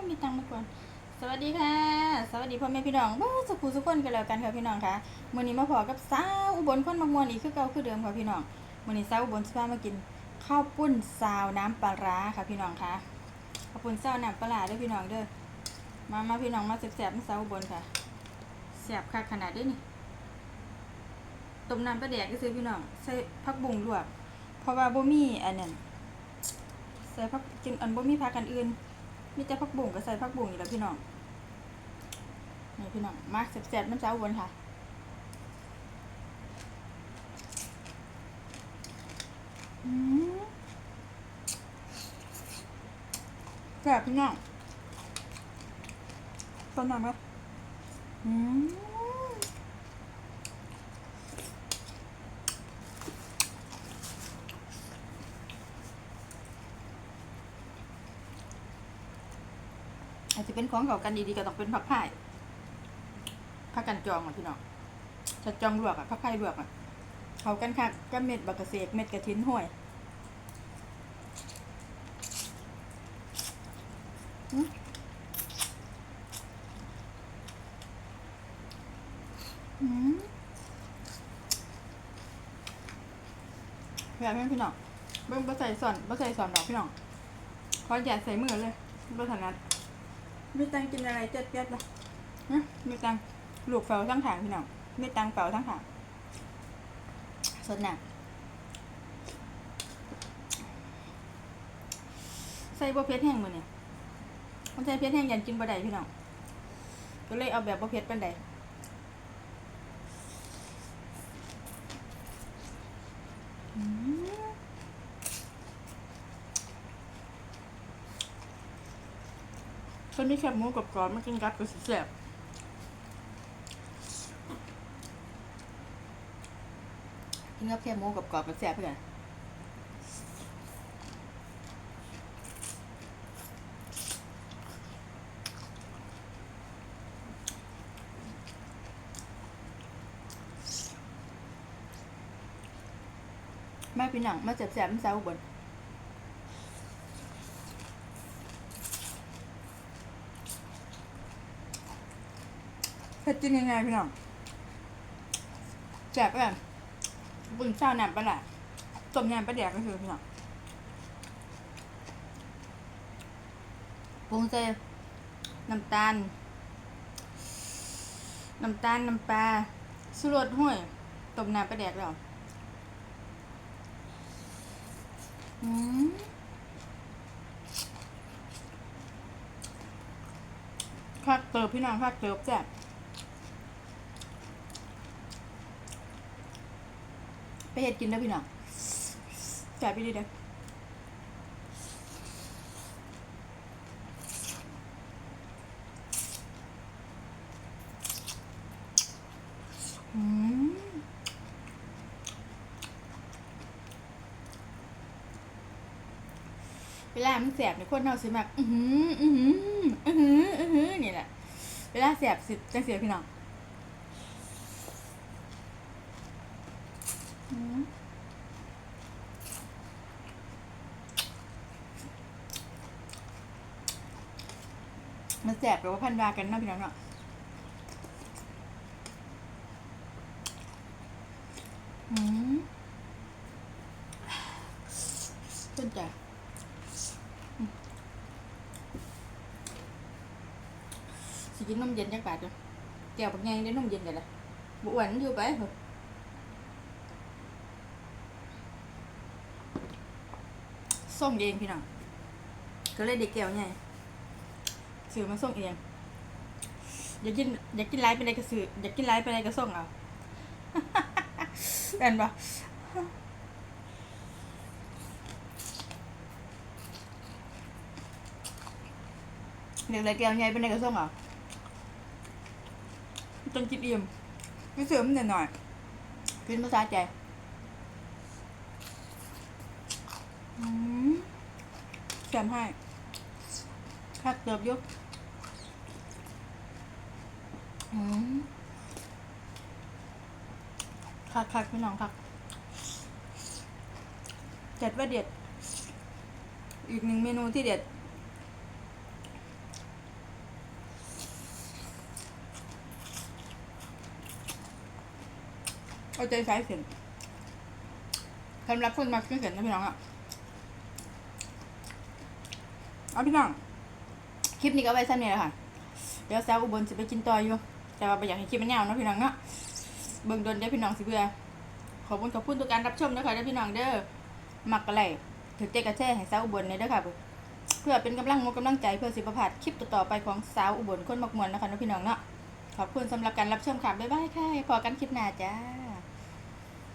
คนมีตังค์มาก่อนสวัสดีค่ะ สวัสดีพ่อแม่พี่น้องว้าสุขุสุขคนกันแล้วกันค่ะพี่น้องค่ะมื้อนี้มาพอกับสาวอุบลคนมามวนอีกคือเก่าคือเดิมค่ะพี่น้องมื้อนี้สาวอุบลสิพามากินข้าวปุ้นซาวน้ำปลาร้าค่ะพี่น้องค่ะข้าวปุ้นซาวน้ำปลาร้าเด้อพี่น้องเด้อมามาพี่น้องมาแซ่บๆมาสาวอุบลค่ะแซ่บคักขนาดเด้อนี่ต้มน้ำปลาแดกก็ซื้อพี่น้องใส่ผักบุ้งลวกเพราะว่าบ่มีอันนั้นใส่ผักกินอันบ่มีผักอันอื่น มีแต่ผักบุ้งก็ใส่ผักบุ้งอยู่แล้วพี่น้องนี่พี่น้องมาแซ่บๆน้ำเจ้าวนค่ะแซ่บพี่น้องต้นน้ำครับอืม อาจจะเป็นของเขากันดีๆก็ต้องเป็นผักไผ่ผักกันจองอะพี่น้องถ้าจองลวกอะผักไผ่ลวกอะเขากันค่ะก็เม็ดบักเสกเม็ดกระถินห้วยอืมอืมอยากให้พี่น้องเบิ่งบ่ใส่ส่วนบ่ใส่ส่วนดอกพี่น้องขออย่าใส่มือเลยบ่ถนัด มีตังกินอะไรเจ็ดเจ็ดละฮะมีตังลูกเฝ้าทั้งทางพี่น้องมีตังเฝ้าทั้งทางสดหน่ะใส่บ่เผ็ดแห้งมื้อนี่มันใส่เผ็ดแห้งยันกินบ่ได้พี่น้องก็เลยเอาแบบบ่เผ็ดปานใดอืม คนที่แคบหมูกับกรอบมากินกับก็สิแซ่บกินกับแคบหมูกับกรอบก็แซ่บเพื่อนแม่พี่หนังมาแซ่บๆมันเช้าอุบน ผ็ดจริงยังไงพี่น้องแซ่บเพื่อนบุญเช้าน้ำปลาร้าต้มยำปลาแดกก็คือพี่น้องปรุงใส่น้ำตาล น้ำตาล น้ำปลาสุรสห้วยต้มน้ำปลาแดกแล้วอืมคักเติบพี่น้องคักเติบแซ่บไป เห็ดกินได้พี่น้องแซ่บไปดีเด้อเวลามันแสบเนี่ยคนเราสิแบบอือหือ อือหือ อือหือ อือหือนี่แหละ เวลาแสบสิจังเสียพี่น้อง มันแสบหรือว่าพันวากันเนาะพี่น้องเนาะอืมขึ้นจอืมสิกินนมเย็นจักบาทจ้ะแก้วปักไงได้นมเย็นเลยล่ะบุอ้วนอยู่ไปเหอส่งเองพี่น้องก็เลยเด็กแก้วไง ซื้อมาส่งเอง อยากกินอยากกินไลฟ์ไปไหนก็ซื้ออยากกินไลฟ์ไปไหนก็ส่งเอาแม่นปะเด็กไรแก้วใหญ่เป็นไรก็ส่งเอาจนกินอิ่มไม่เสื่อมหน่อยหน่อยๆกินภาษาใจแซมให้คักเติบยุกอืม คักคักพี่น้องคักเด็ดว่าเด็ด อีกหนึ่งเมนูที่เด็ด เอาใจใส่เสียนสำหรับคนมาเครื่เสียนนะพี่น้องอะ เอาพี่น้อง คลิปนี้ก็ไว้สั้นนี่แหละค่ะ เดี๋ยวแซวอุบลจะไปกินต่ออยู่ แต่ว่าไปอยากให้คลิปมันยาวเนาะพี่น้องเนาะเบิ่งโดนเด้อพี่น้องสิเบื่อขอบคุณขอบคุณทุกการรับชมนะคะเด้อพี่น้องเด้อมักอะไรถือเจ๊กระแช่ให้สาวอุบลเลยเด้อค่ะเพื่อเป็นกำลังมกกำลังใจเพื่อสิประพัดคลิปต่อๆไปของสาวอุบลคนมักมวนนะคะเนาะพี่น้องเนาะขอบคุณสำหรับการรับชมค่ะบ๊ายบายค่ะพอกันคลิปหน้าจ้า